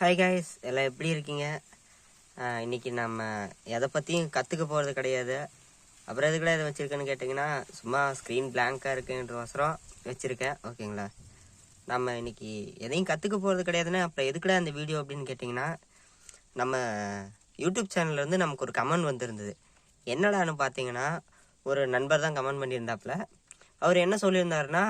Hi guys எல்லாம் எப்படி இருக்கீங்க? இன்றைக்கி இன்னைக்கு நம்ம எதை பற்றியும் கற்றுக்க போகிறது கிடையாது. அப்புறம் எதுக்குலாம் எதை வச்சுருக்கேன்னு கேட்டிங்கன்னா சும்மா ஸ்க்ரீன் பிளாங்காக இருக்குன்றவசரம் வச்சுருக்கேன். ஓகேங்களா நம்ம இன்றைக்கி எதையும் கற்றுக்க போகிறது கிடையாதுன்னா அப்புறம் எதுக்குடா அந்த வீடியோ அப்படின்னு கேட்டிங்கன்னா நம்ம யூடியூப் சேனல்லேருந்து நமக்கு ஒரு கமெண்ட் வந்திருந்தது. என்னடான்னு பார்த்தீங்கன்னா ஒரு நண்பர் தான் கமெண்ட் பண்ணியிருந்தாப்புல. அவர் என்ன சொல்லியிருந்தாருன்னா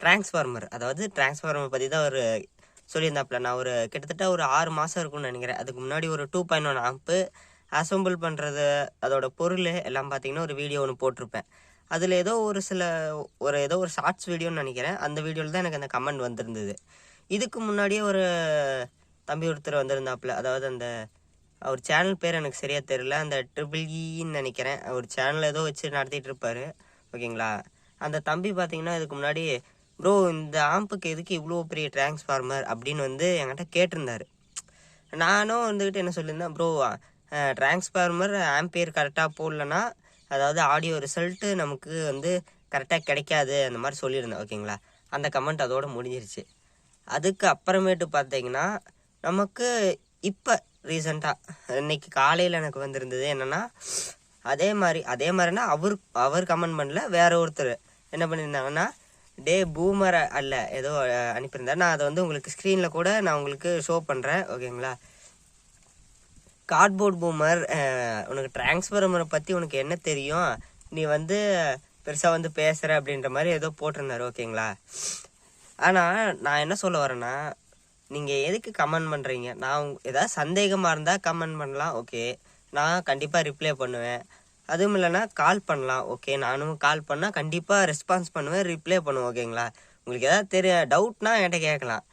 டிரான்ஸ்ஃபார்மர் அதாவது டிரான்ஸ்ஃபார்மர் பற்றி தான் ஒரு சொல்லியிருந்தாப்புல நான் ஒரு கிட்டத்தட்ட ஒரு ஆறு மாதம் இருக்கும்னு நினைக்கிறேன். அதுக்கு முன்னாடி ஒரு two point one amp assemble பண்ணுறது அதோட பொருள் எல்லாம் பார்த்தீங்கன்னா ஒரு வீடியோ ஒன்று போட்டிருப்பேன். அதில் ஏதோ ஒரு சில ஒரு ஏதோ ஒரு ஷார்ட்ஸ் வீடியோன்னு நினைக்கிறேன். அந்த வீடியோவில் தான் எனக்கு அந்த கமெண்ட் வந்திருந்தது. இதுக்கு முன்னாடியே ஒரு தம்பி ஒருத்தர் வந்திருந்தாப்புல அதாவது அந்த அவர் சேனல் பேர் எனக்கு சரியாக தெரியல. அந்த ட்ரிபிள் ஈன்னு e நினைக்கிறேன். அவர் சேனல் ஏதோ வச்சு நடத்திட்டு இருப்பாரு. ஓகேங்களா? அந்த தம்பி பார்த்தீங்கன்னா இதுக்கு முன்னாடி ப்ரோ இந்த ஆம்புக்கு எதுக்கு இவ்வளோ பெரிய டிரான்ஸ்ஃபார்மர்? அப்படின்னு வந்து என்கிட்ட கேட்டிருந்தார். நானும் வந்துக்கிட்டு என்ன சொல்லியிருந்தேன் ப்ரோ டிரான்ஸ்ஃபார்மர் ஆம்பியர் கரெக்டாக போடலன்னா அதாவது ஆடியோ ரிசல்ட்டு நமக்கு வந்து கரெக்டாக கிடைக்காது அந்த மாதிரி சொல்லியிருந்தேன் ஓகேங்களா? அந்த கமெண்ட் அதோடு முடிஞ்சிருச்சு. அதுக்கு அப்புறமேட்டு பார்த்தீங்கன்னா நமக்கு இப்போ ரீசண்டாக இன்னைக்கு காலையில் எனக்கு வந்திருந்தது என்னென்னா அதே மாதிரி அதே மாதிரினா அவர் அவர் கமெண்ட் பண்ணல வேற ஒருத்தர் என்ன பண்ணியிருந்தாங்கன்னா டே பூமர் அல்ல. ஏதோ அஹ், அனுப்பியிருந்தார். நான் அதை வந்து உங்களுக்கு ஸ்க்ரீனில் கூட நான் உங்களுக்கு ஷோ பண்ணுறேன் ஓகேங்களா? கார்ட்போர்ட் பூமர் உனக்கு டிரான்ஸ்ஃபார்மரை பற்றி உனக்கு என்ன தெரியும்? நீ வந்து பெருசாக வந்து பேசுகிற அப்படின்ற மாதிரி ஏதோ போட்டிருந்தாரு. ஓகேங்களா? ஆனால் நான் என்ன சொல்ல வரேன்னா நீங்கள் எதுக்கு கமெண்ட் பண்ணுறீங்க நான் ஏதாவது சந்தேகமாக இருந்தால் கமெண்ட் பண்ணலாம். ஓகே. நான் கண்டிப்பாக ரிப்ளை பண்ணுவேன். அதுவும் இல்லைன்னா கால் பண்ணலாம். ஓகே நானும் கால் பண்ணால் கண்டிப்பாக ரெஸ்பான்ஸ் பண்ணுவேன் ரிப்ளை பண்ணுவேன் ஓகேங்களா உங்களுக்கு எதாவது தெரிய டவுட்னா என்கிட்ட கேட்கலாம்.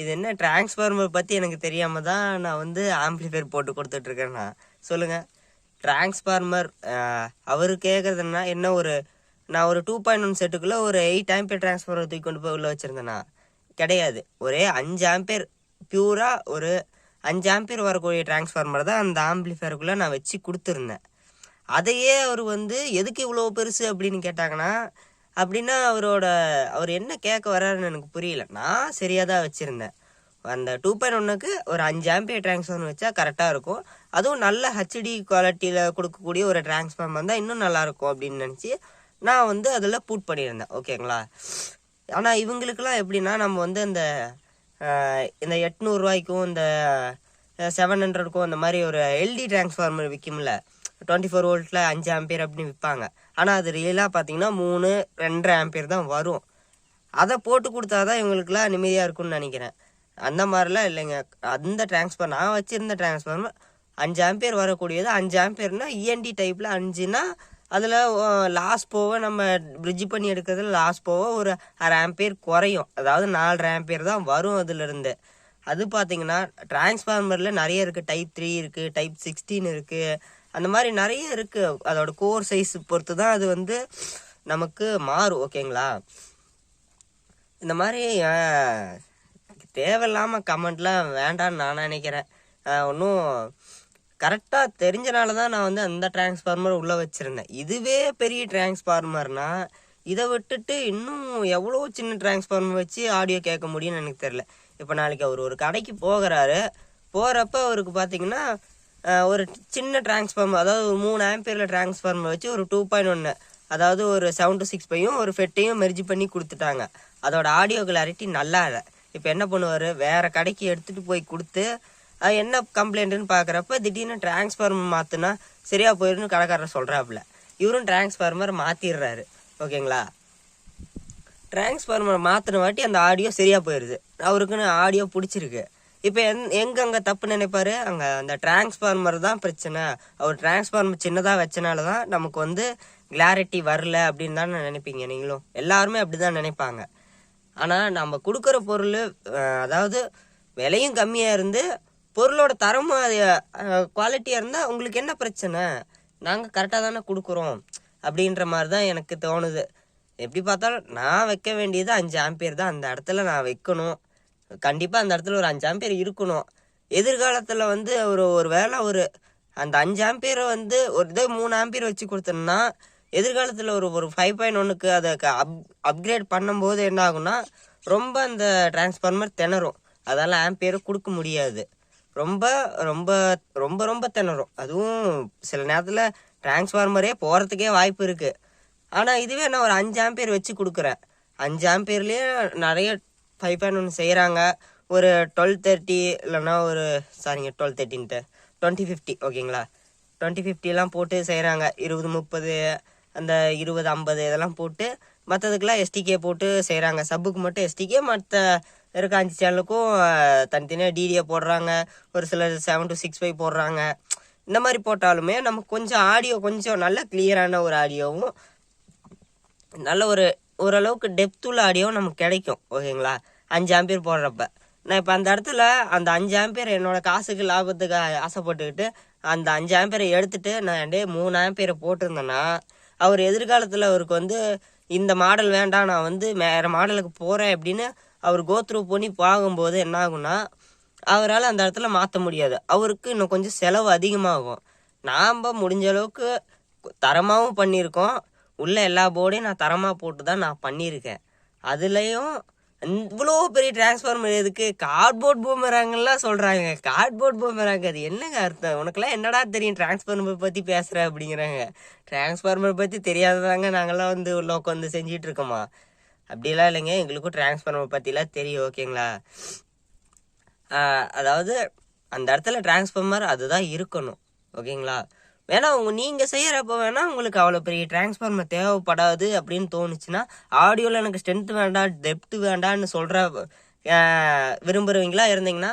இது என்ன டிரான்ஸ்ஃபார்மர் பற்றி எனக்கு தெரியாமல் தான் நான் வந்து ஆம்ப்ளிஃபையர் போட்டு கொடுத்துட்ருக்கேன்னா சொல்லுங்கள் டிரான்ஸ்ஃபார்மர் அவர் கேட்குறதுன்னா என்ன ஒரு நான் ஒரு டூ பாயிண்ட் ஒன் செட்டுக்குள்ளே ஒரு எயிட் ஆம்பியர் டிரான்ஸ்ஃபார்மர் தூக்கி கொண்டு போய் உள்ளே வச்சுருந்தேன்னா கிடையாது. ஒரே அஞ்சு ஆம்பியர் பியூராக ஒரு அஞ்சு ஆம்பியர் வரக்கூடிய டிரான்ஸ்ஃபார்மர் தான் அந்த ஆம்பிளிஃபயருக்குள்ளே நான் வச்சு கொடுத்துருந்தேன். அதையே அவர் வந்து எதுக்கு இவ்வளோ பெருசு? அப்படின்னு கேட்டாங்கன்னா அப்படின்னா அவரோட அவர் என்ன கேட்க வர்றாருன்னு எனக்கு புரியல. நான் சரியாக தான் வச்சுருந்தேன். அந்த டூ பாயிண்ட் ஒன்றுக்கு ஒரு அஞ்சு ஆம்பியர் ட்ரான்ஸ்ஃபார்ம் வச்சா கரெக்டாக இருக்கும். அதுவும் நல்ல ஹெச்டி குவாலிட்டியில் கொடுக்கக்கூடிய ஒரு ட்ரான்ஸ்ஃபார்ம் வந்தால் இன்னும் நல்லாயிருக்கும் அப்படின்னு நினச்சி நான் வந்து அதில் பூட் பண்ணியிருந்தேன். ஓகேங்களா? ஆனால் இவங்களுக்கெல்லாம் எப்படின்னா நம்ம வந்து அந்த இந்த எட்நூறுரூவாய்க்கும் இந்த செவன் ஹண்ட்ரடுக்கும் அந்த மாதிரி ஒரு எல்டி டிரான்ஸ்ஃபார்மர் விற்கும்ல டுவெண்ட்டி ஃபோர் வோல்ட்டில் அஞ்சு ஆம்பியர் அப்படின்னு விற்பாங்க ஆனால் அது ரியலாக பார்த்தீங்கன்னா மூணு ரெண்டரை ஆம்பியர் தான் வரும். அதை போட்டு கொடுத்தாதான் இவங்களுக்குலாம் நிம்மதியாக இருக்கும்னு நினைக்கிறேன். அந்த மாதிரிலாம் இல்லைங்க. அந்த டிரான்ஸ்ஃபார் நான் வச்சுருந்த டிரான்ஸ்ஃபார்மர் அஞ்சு ஆம்பியர் வரக்கூடியது அஞ்சு ஆம்பியர்னா இஎன்டி டைப்பில் அஞ்சுனா அதில் லாஸ் போக நம்ம பிரிட்ஜ் பண்ணி எடுக்கிறதுல லாஸ் போக ஒரு அரை ஆம்பியர் குறையும். அதாவது நாலரை ஆம்பியர் தான் வரும் அதுலேருந்து. அது பார்த்தீங்கன்னா டிரான்ஸ்ஃபார்மரில் நிறைய இருக்குது டைப் த்ரீ இருக்குது டைப் சிக்ஸ்டீன் இருக்குது அந்த மாதிரி நிறைய இருக்குது அதோட கோர் சைஸ் பொறுத்து தான் அது வந்து நமக்கு மாறும் ஓகேங்களா இந்த மாதிரி தேவையில்லாமல் கமெண்ட்லாம் வேண்டான்னு நான் நினைக்கிறேன். ஒன்றும் கரெக்டாக தெரிஞ்சனால தான் நான் வந்து அந்த டிரான்ஸ்ஃபார்மர் உள்ளே வச்சுருந்தேன். இதுவே பெரிய டிரான்ஸ்ஃபார்மர்னால் இதை விட்டுட்டு இன்னும் எவ்வளோ சின்ன டிரான்ஸ்ஃபார்மர் வச்சு ஆடியோ கேட்க முடியும்னு எனக்கு தெரில இப்போ நாளைக்கு அவர் ஒரு கடைக்கு போகிறாரு. போகிறப்ப அவருக்கு பார்த்தீங்கன்னா ஒரு சின்ன டிரான்ஸ்ஃபார்மர் அதாவது ஒரு மூணு ஆம்பியரில் டிரான்ஸ்ஃபார்மர் வச்சு ஒரு டூ பாயிண்ட் ஒன்று அதாவது ஒரு செவன் டு சிக்ஸ் பையும் ஒரு ஃபெட்டையும் மெர்ஜி பண்ணி கொடுத்துட்டாங்க. அதோட ஆடியோ கிளாரிட்டி நல்லா இல்லை. இப்போ என்ன பண்ணுவார்? வேறு கடைக்கு எடுத்துகிட்டு போய் கொடுத்து அது என்ன கம்ப்ளைண்ட்டுன்னு பார்க்குறப்ப திடீர்னு டிரான்ஸ்ஃபார்மர் மாற்றினா சரியாக போயிடுன்னு கடைக்காரர் சொல்கிறாப்புல இவரும் டிரான்ஸ்ஃபார்மர் மாற்றிடுறாரு ஓகேங்களா? டிரான்ஸ்ஃபார்மர் மாற்றின வாட்டி அந்த ஆடியோ சரியாக போயிடுது அவருக்குன்னு ஆடியோ பிடிச்சிருக்கு. இப்போ எந் எங்கே அங்கே தப்பு நினைப்பாரு? அங்கே அந்த டிரான்ஸ்ஃபார்மர் தான் பிரச்சனை. அவர் டிரான்ஸ்ஃபார்மர் சின்னதாக வச்சனால தான் நமக்கு வந்து கிளாரிட்டி வரல அப்படின்னு தான் நினைப்பீங்க நீங்களும். எல்லாருமே அப்படி தான் நினைப்பாங்க. ஆனால் நம்ம கொடுக்குற பொருள் அதாவது விலையும் கம்மியாக இருந்து பொருளோட தரமும் குவாலிட்டியாக இருந்தால் உங்களுக்கு என்ன பிரச்சனை? நாங்கள் கரெக்டாக தானே கொடுக்குறோம். அப்படின்ற மாதிரி தான் எனக்கு தோணுது. எப்படி பார்த்தாலும் நான் வைக்க வேண்டியது அஞ்சு ஆம்பியர் தான். அந்த இடத்துல நான் வைக்கணும். கண்டிப்பாக அந்த இடத்துல ஒரு அஞ்சு ஆம்பியர் இருக்கணும். எதிர்காலத்தில் வந்து ஒரு ஒரு வேளை ஒரு அந்த அஞ்சு ஆம்பியரை வந்து ஒரு இதே மூணு ஆம்பியர் வச்சு கொடுத்தோம்னா எதிர்காலத்தில் ஒரு ஒரு ஃபைவ் பாயிண்ட் ஒன்றுக்கு அதை அப் அப்கிரேட் பண்ணும்போது என்ன ஆகும்னா ரொம்ப அந்த டிரான்ஸ்ஃபார்மர் திணறும். அதால் ஆம்பியர் கொடுக்க முடியாது. ரொம்ப ரொம்ப ரொம்ப ரொம்ப திணறும். அதுவும் சில நேரத்தில் டிரான்ஸ்ஃபார்மரே போகிறதுக்கே வாய்ப்பு இருக்குது ஆனால் இதுவே நான் ஒரு அஞ்சு ஆம்பியர் வச்சு கொடுக்குறேன். அஞ்சு ஆம்பியர்லேயே நிறைய பைப்பான் ஒன்று செய்கிறாங்க ஒரு டுவெல் தேர்ட்டி இல்லைன்னா ஒரு சாரிங்க டுவெல் தேர்ட்டின்ட்டு டுவெண்ட்டி ஃபிஃப்டி ஓகேங்களா டுவெண்ட்டி ஃபிஃப்டிலாம் போட்டு செய்கிறாங்க இருபது முப்பது அந்த இருபது ஐம்பது இதெல்லாம் போட்டு மற்றதுக்கெல்லாம் எஸ்டிகே போட்டு செய்கிறாங்க சப்புக்கு மட்டும் எஸ்டிகே மற்ற இருக்க அஞ்சு சேனலுக்கும் தனித்தனியாக டிடிஏ போடுறாங்க. ஒரு சிலர் செவன் டு சிக்ஸ் ஃபைவ் போடுறாங்க. இந்த மாதிரி போட்டாலுமே நமக்கு கொஞ்சம் ஆடியோ கொஞ்சம் நல்ல கிளியரான ஒரு ஆடியோவும் நல்ல ஒரு ஓரளவுக்கு டெப்த் உள்ள ஆடியோவும் நமக்கு கிடைக்கும். ஓகேங்களா அஞ்சு ஆம்பியர் போடுறப்ப. நான் இப்போ அந்த இடத்துல அந்த அஞ்சு ஆம்பியர் என்னோடய காசுக்கு லாபத்துக்கு ஆசைப்பட்டுக்கிட்டு அந்த அஞ்சு ஆம்பியரை எடுத்துட்டு நான் டே மூணு ஆம்பியரை போட்டிருந்தேன்னா அவர் எதிர்காலத்தில் அவருக்கு வந்து இந்த மாடல் வேண்டாம் நான் வந்து வேறு மாடலுக்கு போகிறேன் அப்படின்னு அவர் கோத்ரூ பண்ணி பார்க்கும்போது என்ன ஆகும்னா அவரால் அந்த இடத்துல மாற்ற முடியாது. அவருக்கு இன்னும் கொஞ்சம் செலவு அதிகமாகும். நாம் முடிஞ்ச அளவுக்கு தரமாகவும் பண்ணியிருக்கோம். உள்ள எல்லா போர்டையும் நான் தரமாக போட்டு தான் நான் பண்ணியிருக்கேன். அதுலேயும் இவ்வளோ பெரிய டிரான்ஸ்ஃபார்மர் எதுக்கு? கார்ட்போர்ட் பூமராங்கெல்லாம் சொல்கிறாங்க கார்ட்போர்ட் பூமராங்க அது என்னங்க அர்த்தம்? உனக்கெல்லாம் என்னடா தெரியும்? டிரான்ஸ்ஃபார்மர் பற்றி பேசுகிற அப்படிங்கிறாங்க. டிரான்ஸ்ஃபார்மர் பற்றி தெரியாததாங்க நாங்கள்லாம் வந்து உள்ள உட்காந்து செஞ்சிட்டு இருக்கோமா? அப்படிலாம் இல்லைங்க. எங்களுக்கும் டிரான்ஸ்ஃபார்மர் பற்றிலாம் தெரியும் ஓகேங்களா? அதாவது அந்த இடத்துல டிரான்ஸ்ஃபார்மர் அதுதான் இருக்கணும் ஓகேங்களா? வேணா உங்க நீங்க செய்யறப்ப வேணா உங்களுக்கு அவ்வளோ பெரிய டிரான்ஸ்ஃபார்மர் தேவைப்படாது அப்படின்னு தோணுச்சுன்னா ஆடியோவில் எனக்கு ஸ்ட்ரென்த் வேண்டாம் டெப்த்து வேண்டாம்னு சொல்ற விரும்புகிறவங்களா விரும்புறவங்களா இருந்தீங்கன்னா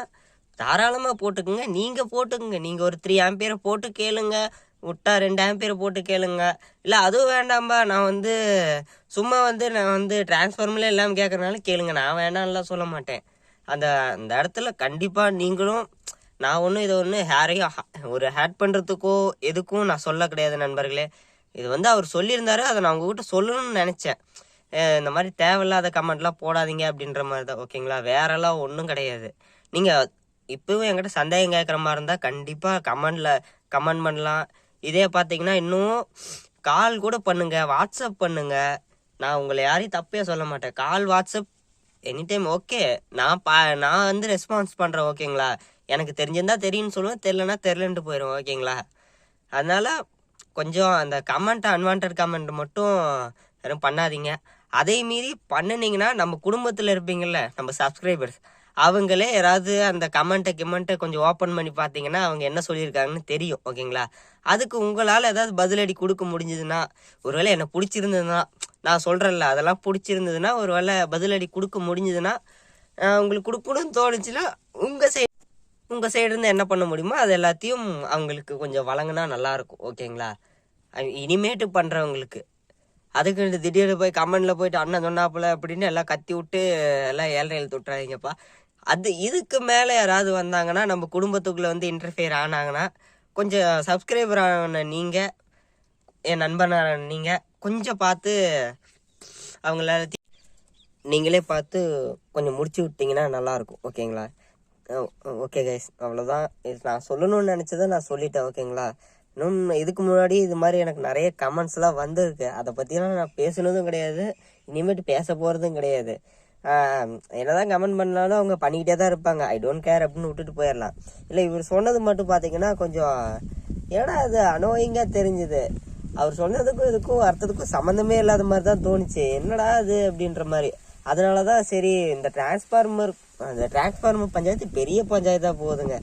தாராளமாக போட்டுக்குங்க. நீங்கள் போட்டுக்குங்க. நீங்கள் ஒரு த்ரீ ஆம்பியரை போட்டு கேளுங்க. விட்டா ரெண்டு ஆம்பியரை போட்டு கேளுங்க. இல்லை அதுவும் வேண்டாம்பா. நான் வந்து சும்மா வந்து நான் வந்து டிரான்ஸ்ஃபார்மில் எல்லாம் கேட்குறனால கேளுங்க. நான் வேண்டாம்லாம் சொல்ல மாட்டேன். அந்த அந்த இடத்துல கண்டிப்பாக நீங்களும் நான் ஒன்றும் இதை ஒன்று ஹேரையும் ஒரு ஹேட் பண்ணுறதுக்கோ எதுக்கும் நான் சொல்ல கிடையாது நண்பர்களே. இது வந்து அவர் சொல்லியிருந்தாரு அதை நான் உங்ககிட்ட சொல்லணும்னு நினச்சேன். இந்த மாதிரி தேவையில்லாத கமெண்ட்லாம் போடாதீங்க அப்படின்ற மாதிரி தான் ஓகேங்களா? வேறெல்லாம் ஒன்றும் கிடையாது. நீங்கள் இப்போவும் என்கிட்ட சந்தேகம் கேட்குற மாதிரி இருந்தால் கண்டிப்பாக கமெண்டில் கமெண்ட் பண்ணலாம். இதே பார்த்தீங்கன்னா இன்னும் கால் கூட பண்ணுங்கள் வாட்ஸ்அப் பண்ணுங்கள் நான் உங்களை யாரையும் தப்பே சொல்ல மாட்டேன். Call WhatsApp any time okay நான் பா நான் வந்து ரெஸ்பான்ஸ் பண்ணுறேன் ஓகேங்களா? எனக்கு தெரிஞ்சிருந்தா தெரியும்னு சொல்லுவேன். தெரிலனா தெரிலன்ட்டு போயிடும் ஓகேங்களா? அதனால் கொஞ்சம் அந்த கமெண்ட் அன்வான்ட் கமெண்ட் மட்டும் யாரும் பண்ணாதீங்க. அதே மீறி பண்ணினீங்கன்னா நம்ம குடும்பத்தில் இருப்பீங்கள்ல நம்ம சப்ஸ்கிரைபர்ஸ் அவங்களே யாராவது அந்த கமெண்ட்டை கிமெண்ட்டை கொஞ்சம் ஓப்பன் பண்ணி பார்த்தீங்கன்னா அவங்க என்ன சொல்லியிருக்காங்கன்னு தெரியும் ஓகேங்களா? அதுக்கு உங்களால் ஏதாவது பதிலடி கொடுக்க முடிஞ்சதுன்னா ஒருவேளை என்னை பிடிச்சிருந்ததுன்னா நான் சொல்கிறேன்ல அதெல்லாம் பிடிச்சிருந்ததுன்னா ஒருவேளை பதிலடி கொடுக்க முடிஞ்சதுன்னா உங்களுக்கு கொடுக்கணும்னு தோணுச்சுன்னா உங்கள் சைடு உங்கள் சைடுலேருந்து என்ன பண்ண முடியுமோ அது எல்லாத்தையும் அவங்களுக்கு கொஞ்சம் வழங்கினா நல்லாயிருக்கும் ஓகேங்களா? இனிமேட்டு பண்ணுறவங்களுக்கு அதுக்கு திடீர்னு போய் கமெண்டில் போயிட்டு அண்ணன் சொன்னாப்புல அப்படின்னு எல்லாம் கத்தி விட்டு எல்லாம் ஏழரை எழுத்து விட்டுறாதீங்கப்பா அது இதுக்கு மேலே யாராவது வந்தாங்கன்னா நம்ம குடும்பத்துக்குள்ளே வந்து இன்டர்ஃபியர் ஆனாங்கன்னா கொஞ்சம் சப்ஸ்கிரைபர் ஆன நீங்கள் என் நண்பனான நீங்கள் கொஞ்சம் பார்த்து அவங்கள நீங்களே பார்த்து கொஞ்சம் முடிச்சு விட்டீங்கன்னா நல்லாயிருக்கும் ஓகேங்களா? ஓகே கைஸ் அவ்வளோதான் நான் சொல்லணும்னு நினச்சதை நான் சொல்லிட்டேன் ஓகேங்களா இன்னும் இதுக்கு முன்னாடி இது மாதிரி எனக்கு நிறைய கமெண்ட்ஸ்லாம் வந்திருக்கு. அதை பற்றிலாம் நான் பேசுனதும் கிடையாது. இனிமேட்டு பேச போகிறதும் கிடையாது. என்ன என்னதான் கமெண்ட் பண்ணாலும் அவங்க பண்ணிக்கிட்டே தான் இருப்பாங்க. ஐ டோன்ட் கேர் அப்படின்னு விட்டுட்டு போயிடலாம். இல்லை இவர் சொன்னது மட்டும் பார்த்தீங்கன்னா கொஞ்சம் ஏன்னா அது அனோயிங்காக தெரிஞ்சுது. அவர் சொன்னதுக்கும் இதுக்கும் அர்த்தத்துக்கும் சம்மந்தமே இல்லாத மாதிரி தான் தோணுச்சு. என்னடா அது அப்படின்ற மாதிரி. அதனால தான் சரி இந்த டிரான்ஸ்ஃபார்மர் அந்த டிரான்ஸ்ஃபார்மர் பஞ்சாயத்து பெரிய பஞ்சாயத்தாக போகுதுங்க.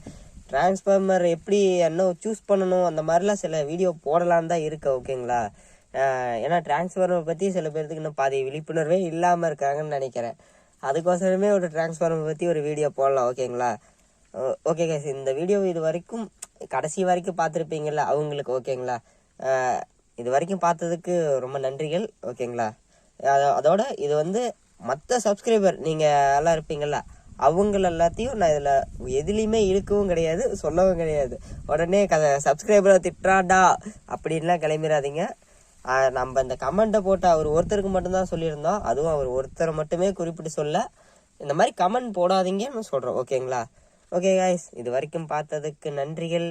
டிரான்ஸ்ஃபார்மர் எப்படி என்ன சூஸ் பண்ணணும் அந்த மாதிரிலாம் சில வீடியோ போடலான்னு தான் இருக்கு ஓகேங்களா ஏன்னா டிரான்ஸ்ஃபார்மர் பற்றி சில பேர்த்துக்கு இன்னும் பாதி விழிப்புணர்வே இல்லாமல் இருக்காங்கன்னு நினைக்கிறேன். அதுக்கோசரமே ஒரு டிரான்ஸ்ஃபார்மர் பற்றி ஒரு வீடியோ போடலாம் ஓகேங்களா ஓகே கேஸ் இந்த வீடியோ இது வரைக்கும் கடைசி வரைக்கும் பார்த்துருப்பீங்கள்ல அவங்களுக்கு ஓகேங்களா இது வரைக்கும் பார்த்ததுக்கு ரொம்ப நன்றிகள் ஓகேங்களா அதோட இது வந்து மற்ற சப்ஸ்கிரைபர் நீங்கள் எல்லாம் இருப்பீங்கள்ல அவங்கள எல்லாத்தையும் நான் இதில் எதுலேயுமே இழுக்கவும் கிடையாது சொல்லவும் கிடையாது. உடனே க சப்ஸ்கிரைபரை திட்டாடா அப்படின்லாம் கிளம்பிடாதீங்க நம்ம இந்த கமெண்ட்டை போட்டு அவர் ஒருத்தருக்கு மட்டும்தான் சொல்லியிருந்தோம். அதுவும் அவர் ஒருத்தரை மட்டுமே குறிப்பிட்டு சொல்ல. இந்த மாதிரி கமெண்ட் போடாதீங்கன்னு சொல்கிறோம் ஓகேங்களா? ஓகே காய்ஸ் இது வரைக்கும் பார்த்ததுக்கு நன்றிகள்.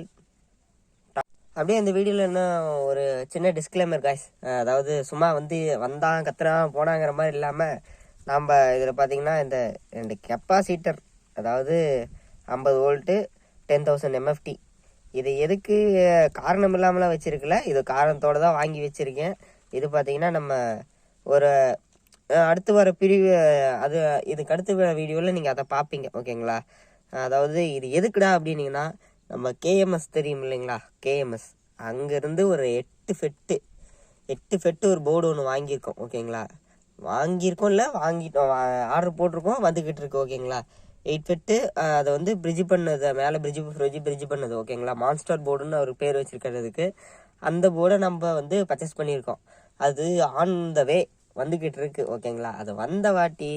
அப்படியே இந்த வீடியோவில் என்ன ஒரு சின்ன டிஸ்க்ளைமர் காய்ஸ் அதாவது சும்மா வந்து வந்தான் கத்துறான் போனாங்கிற மாதிரி இல்லாமல் நம்ம இதில் பார்த்தீங்கன்னா இந்த ரெண்டு கெப்பாசிட்டர் அதாவது ஐம்பது வோல்ட்டு டென் தௌசண்ட் எம்எஃப்டி இது எதுக்கு காரணம் இல்லாமலாம் வச்சுருக்கல. இது காரணத்தோடு தான் வாங்கி வச்சுருக்கேன். இது பார்த்தீங்கன்னா நம்ம ஒரு அடுத்து வர பிரிவு அது இதுக்கு அடுத்து வர வீடியோவில் நீங்கள் அதை பார்ப்பீங்க ஓகேங்களா? அதாவது இது எதுக்குடா அப்படின்னீங்கன்னா நம்ம கேஎம்எஸ் தெரியும் இல்லைங்களா? கேஎம்எஸ் அங்கேருந்து ஒரு எட்டு ஃபெட்டு எட்டு ஃபெட்டு ஒரு போர்டு ஒன்று வாங்கியிருக்கோம். ஓகேங்களா? வாங்கியிருக்கோம் இல்லை வாங்கிட்டோம் ஆர்டர் போட்டிருக்கோம் வந்துக்கிட்டு இருக்கு ஓகேங்களா எயிட் ஃபிட்டு அதை வந்து பிரிட்ஜ் பண்ணது மேலே பிரிட்ஜ் ஃப்ரிட்ஜ் பிரிட்ஜ் பண்ணது ஓகேங்களா மான்ஸ்டர் போர்டுன்னு அவர் பேர் வச்சுருக்கிறதுக்கு அந்த போர்டை நம்ம வந்து பர்ச்சேஸ் பண்ணியிருக்கோம். அது ஆன் த வே வந்துக்கிட்டு இருக்கு ஓகேங்களா அது வந்த வாட்டி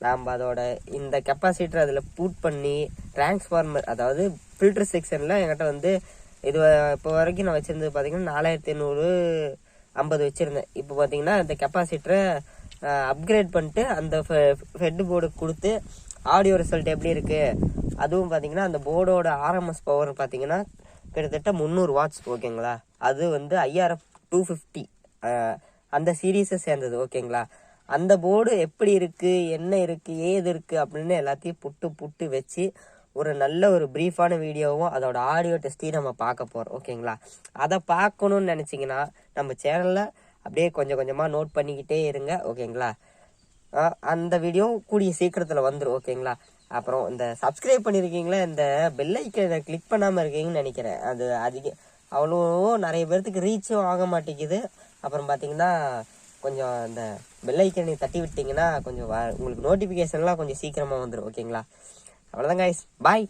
நாம் அதோட இந்த கெப்பாசிட்டர் அதில் பூட் பண்ணி டிரான்ஸ்ஃபார்மர் அதாவது ஃபில்டர் செக்ஷனில் என்கிட்ட வந்து இது இப்போ வரைக்கும் நான் வச்சுருந்தது பார்த்தீங்கன்னா நாலாயிரத்தி ஐநூறு ஐம்பது வச்சுருந்தேன். இப்போ பார்த்திங்கன்னா இந்த கெப்பாசிட்டரை அப்கிரேட் பண்ணிட்டு அந்த ஹெட் போர்டு கொடுத்து ஆடியோ ரிசல்ட் எப்படி இருக்குது அதுவும் பார்த்தீங்கன்னா அந்த போர்டோட ஆர்எம்எஸ் பவர் பார்த்தீங்கன்னா கிட்டத்தட்ட முந்நூறு வாட்ஸ் ஓகேங்களா அது வந்து ஐஆர்எஃப் டூ ஃபிஃப்டி அந்த சீரீஸை சேர்ந்தது ஓகேங்களா அந்த போர்டு எப்படி இருக்குது என்ன இருக்குது ஏது இருக்குது அப்படின்னு எல்லாத்தையும் புட்டு புட்டு வச்சு ஒரு நல்ல ஒரு ப்ரீஃபான வீடியோவும் அதோட ஆடியோ டெஸ்ட்டையும் நம்ம பார்க்க போகிறோம் ஓகேங்களா அதை பார்க்கணுன்னு நினச்சிங்கன்னா நம்ம சேனலில் அப்படியே கொஞ்சம் கொஞ்சமாக நோட் பண்ணிக்கிட்டே இருங்க ஓகேங்களா அந்த வீடியோ கூடிய சீக்கிரத்தில் வந்துடும் ஓகேங்களா அப்புறம் இந்த சப்ஸ்கிரைப் பண்ணியிருக்கீங்களா இந்த பெல் ஐக்கனை கிளிக் பண்ணாமல் இருக்கீங்கன்னு நினைக்கிறேன். அது அதிக அவ்வளோ நிறைய பேர்த்துக்கு ரீச்சும் ஆக மாட்டேங்குது. அப்புறம் பார்த்தீங்கன்னா கொஞ்சம் இந்த பெல் ஐக்கனை தட்டி விட்டிங்கன்னா கொஞ்சம் வ- உங்களுக்கு நோட்டிஃபிகேஷன்லாம் கொஞ்சம் சீக்கிரமாக வந்துடும் ஓகேங்களா அவ்வளோதான் கைஸ் பாய்